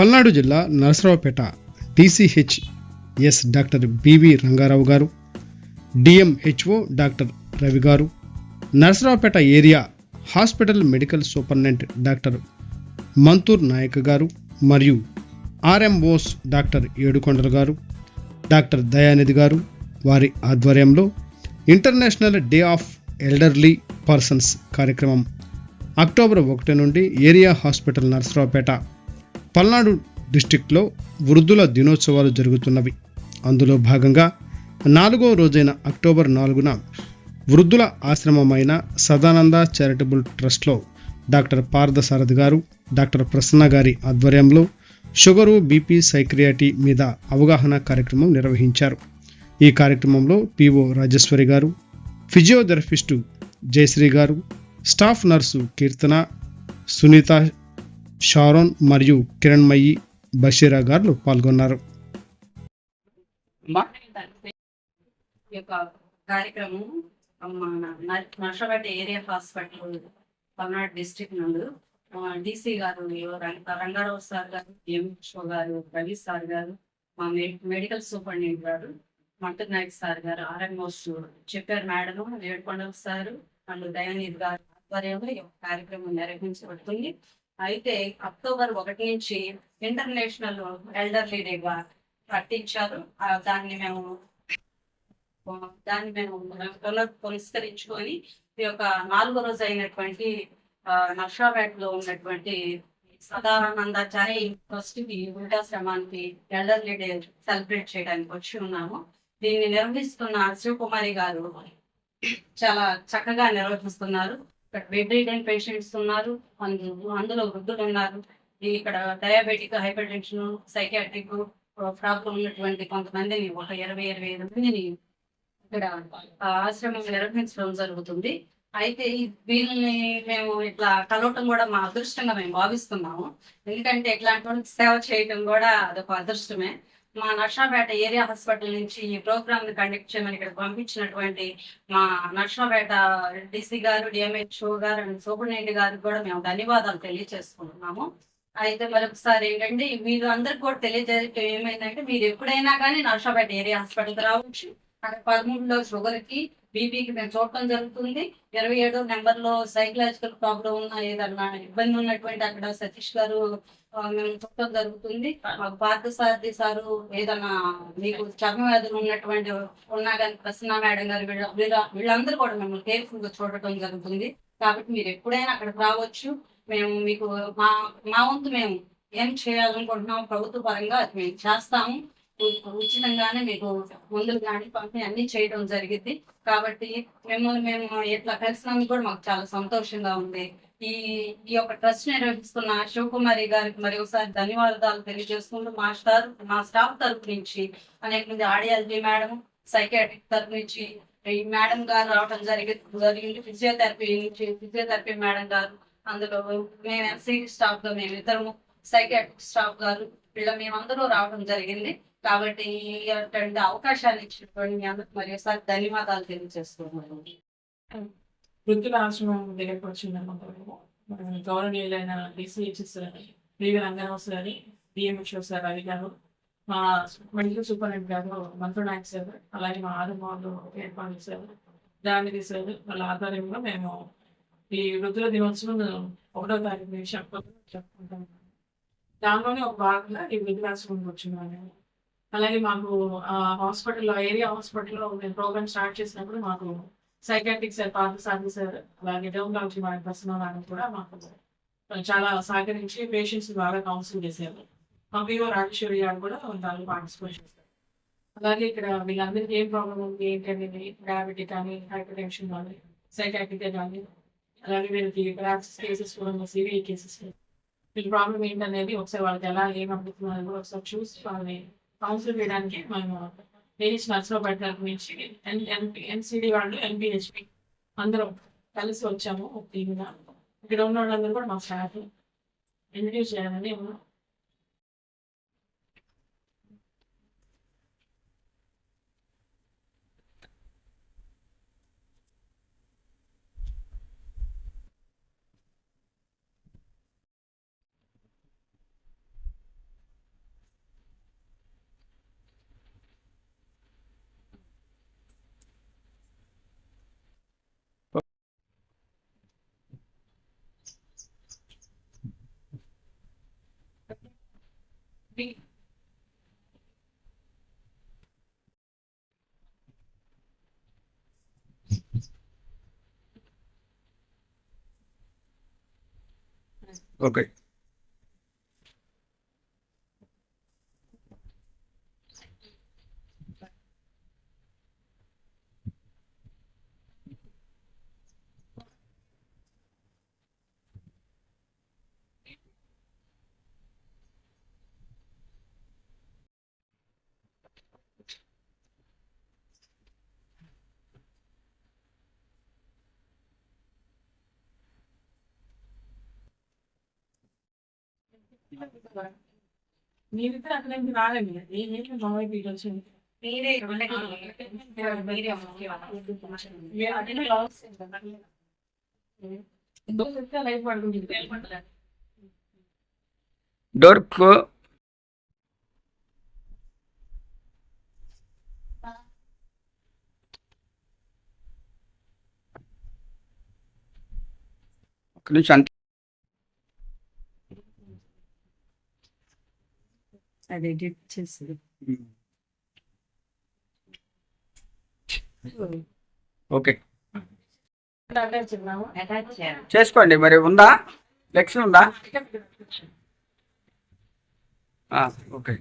పల్నాడు జిల్లా Narasaraopet DCH S doctor BV Rangarao garu DMHO doctor Ravi garu Narasaraopet area hospital medical superintendent doctor Manthur Naik garu మరియు ఆర్ఎంఓస్ doctor ఏడుకొండలు గారు doctor దయానిధి గారు వారి ఆధ్వర్యంలో international day of elderly persons కార్యక్రమం October ఒకటి నుండి area hospital Narasaraopet Palnadu డిస్టిక్లో వృద్ధుల దినోత్సవాలు జరుగుతున్నవి. అందులో భాగంగా నాలుగో రోజైన అక్టోబర్ నాలుగున వృద్ధుల ఆశ్రమమైన సదానంద చారిటబుల్ ట్రస్ట్లో డాక్టర్ పార్థసారథి గారు డాక్టర్ ప్రసన్న గారి ఆధ్వర్యంలో షుగరు బీపీ సైక్రియాటీ మీద అవగాహన కార్యక్రమం నిర్వహించారు. ఈ కార్యక్రమంలో PO Rajeshwari garu physiotherapist Jayashree garu staff nurse Keerthana Sunitha Sharon మరియు కిరణ్మయి బషీరా గారు పాల్గొన్నారు. ఈ యొక్క కార్యక్రమం మన ఏరియా హాస్పిటల్ పల్నాడు డిస్ట్రిక్ట్ నందు డిసి గారు రంగారావు సార్ గారు ఎంషో గారు రవి సార్ గారు మా మెడికల్ సూపరింటెండెంట్ గారు మంటూర్ నాయక్ సార్ గారు ఆర్ఎంఓస్ చెప్పారు మేడం ఏడుకొండల సార్ అండ్ దయానిధి గారు ఆధ్వర్యంలో ఈ యొక్క కార్యక్రమం నిర్వహించబడుతుంది. అయితే అక్టోబర్ ఒకటి నుంచి ఇంటర్నేషనల్ ఎల్డర్లీ డేగా ప్రకటించారు. దాన్ని మేము దాన్ని మేము పురస్కరించుకొని ఈ యొక్క నాలుగో రోజు అయినటువంటి నషాపేట లో ఉన్నటువంటి సదానందాచారి ఫస్ట్ ఈ వృద్ధాశ్రమానికి ఎల్డర్లీ డే సెలబ్రేట్ చేయడానికి వచ్చి ఉన్నాము. దీన్ని నిర్వహిస్తున్న శివకుమారి గారు చాలా చక్కగా నిర్వహిస్తున్నారు. ఇక్కడ పేషెంట్స్ ఉన్నారు. అందు- అందులో వృద్ధులు ఉన్నారు ఇక్కడ diabetic hypertension psychiatric problem ఉన్నటువంటి కొంతమందిని ఒక ఇరవై ఇరవై ఐదు మందిని ఇక్కడ ఆశ్రమం నిర్వహించడం జరుగుతుంది. అయితే వీళ్ళని మేము ఇట్లా కలవటం కూడా మా అదృష్టంగా మేము భావిస్తున్నాము. ఎందుకంటే ఇట్లాంటి సేవ చేయటం కూడా అదొక అదృష్టమే. మా నర్సాపేట ఏరియా హాస్పిటల్ నుంచి ఈ ప్రోగ్రామ్ని కండక్ట్ చేయమని ఇక్కడ పంపించినటువంటి మా Narasaraopet DC garu DMHO garu and superintendent గారికి కూడా మేము ధన్యవాదాలు తెలియజేసుకుంటున్నాము అయితే మరొకసారి ఏంటంటే వీళ్ళందరికీ కూడా తెలియజేయటం ఏమైందంటే మీరు ఎప్పుడైనా కానీ నర్షాపేట ఏరియా హాస్పిటల్కి రావచ్చు. అక్కడ పదమూడులో షుగర్కి బీపీకి మేము చూడటం జరుగుతుంది. ఇరవై ఏడో నెంబర్లో సైకలాజికల్ ప్రాబ్లం ఉన్న ఏదన్నా ఇబ్బంది ఉన్నటువంటి అక్కడ సతీష్ గారు మేము చూడటం జరుగుతుంది. మాకు పార్థసారథి సారు ఏదన్నా మీకు చర్మ వ్యాధులు ఉన్నటువంటి ఉన్నా కానీ ప్రసన్న మేడం గారు వీళ్ళ వీళ్ళ- వీళ్ళందరూ కూడా మిమ్మల్ని కేర్ఫుల్గా చూడటం జరుగుతుంది. కాబట్టి మీరు ఎప్పుడైనా అక్కడికి రావచ్చు. మేము మీకు మా మా వంతు మేము ఏం చేయాలనుకుంటున్నాం ప్రభుత్వ పరంగా అది మేము చేస్తాము. ఉచితంగానే మీకు మందులు కానీ పంపిణీ అన్ని చేయడం జరిగింది. కాబట్టి మిమ్మల్ని మేము ఎట్లా కలిసినందుకు కూడా మాకు చాలా సంతోషంగా ఉంది. ఈ ఈ యొక్క ట్రస్ట్ నిర్వహిస్తున్న శివకుమారి గారికి మరి ఒకసారి ధన్యవాదాలు తెలియజేసుకుంటూ మా స్టార్ మా స్టాఫ్ తరపు నుంచి అనేక మంది ఆడియాలజీ మేడం సైకాట్రిక్ తరపు నుంచి ఈ మేడం గారు రావడం జరిగింది జరిగింది. ఫిజియోథెరపీ నుంచి ఫిజియోథెరపీ మేడం గారు అందులో మేము ఎంసీ స్టాఫ్గా మేము ఇద్దరము సైకాట్రిక్ స్టాఫ్ గారు వీళ్ళ మేమందరూ రావడం జరిగింది. కాబట్టి అటువంటి అవకాశాన్ని ఇచ్చినటువంటి అందుకు అందరికి మరి ఒకసారి ధన్యవాదాలు తెలియజేస్తున్నాను. వృద్ధుల ఆశ్రమం దగ్గరకు వచ్చిందన్నమాట గౌరవనీయులైన DCHS VV Rangarao sir DMHO sir Ravi garu మా మెడికల్ సూపరింటెండెంట్ గారు మంత్రుడు నాయక్ సార్ అలాగే మా ఆరుమాలు ఏర్పాటు సార్ దానిది సార్ వాళ్ళ ఆధ్వర్యంలో మేము ఈ వృద్ధుల దినోత్సవం ఒకటో తారీఖు నుంచి చెప్పుకుంటాం దానిలోనే ఒక భాగంగా ఈ వృద్ధులాశ్రమం వచ్చిందా మేము అలాగే మాకు హాస్పిటల్లో ఏరియా హాస్పిటల్లో మేము ప్రోగ్రామ్ స్టార్ట్ చేసినప్పుడు మాకు సైకాట్రిక్ సార్ పాత సార్ సార్ అలాగే డెమోలాజీ వారి పర్సనల్ వారిని కూడా మాకు చాలా సహకరించి పేషెంట్స్ బాగా కౌన్సిల్ చేశారు. మా వివో రాజేశ్వరి గారు కూడా దానిలో పార్టిసిపేట్ చేశారు. అలాగే ఇక్కడ వీళ్ళందరికీ ఏం ప్రాబ్లం ఉంది ఏంటనేది డయాబెటీ డయాబెటిక్ కానీ హైపర్ టెన్షన్ కానీ సైకాట్రిక్ కానీ అలాగే వీళ్ళకి ప్రాక్సిస్ కేసెస్ కూడా ఉన్నాయి సివిఐ కేసెస్ వీళ్ళ ప్రాబ్లం ఏంటనేది ఒకసారి వాళ్ళకి ఎలా ఏం అడుగుతున్నారు ఒకసారి చూసి వాళ్ళని కౌన్సిల్ చేయడానికి మేము లేడీస్ నర్సులో పెట్టడానికి నుంచి ఎన్ ఎన్పి ఎన్సిడి వాళ్ళు ఎన్పిహెచ్పి అందరం కలిసి వచ్చాము. ఒక టీమ్గా. ఇక్కడ ఉన్న వాళ్ళందరూ కూడా మా స్టాఫ్. ఇంట్రడ్యూస్ చేయాలని ఉన్నాం ఓకే మీరిద్దరు అక్కడ నుంచి రాలేదు ఏమేమి మామయ్య వీళ్ళు వచ్చింది మీరే ఉండగా మీరే ముఖ్యం మీరు అదే లాస్ ఇందులో చెప్తే లైఫ్ పడుకుంటుంది డోర్ క్లో ఒక నిమిషం అంతే అది ఎడిట్ చేసి ఓకే. చేసుకోండి మరి ఉందా? లెక్షన్ ఉందా? ఆ, ఓకే.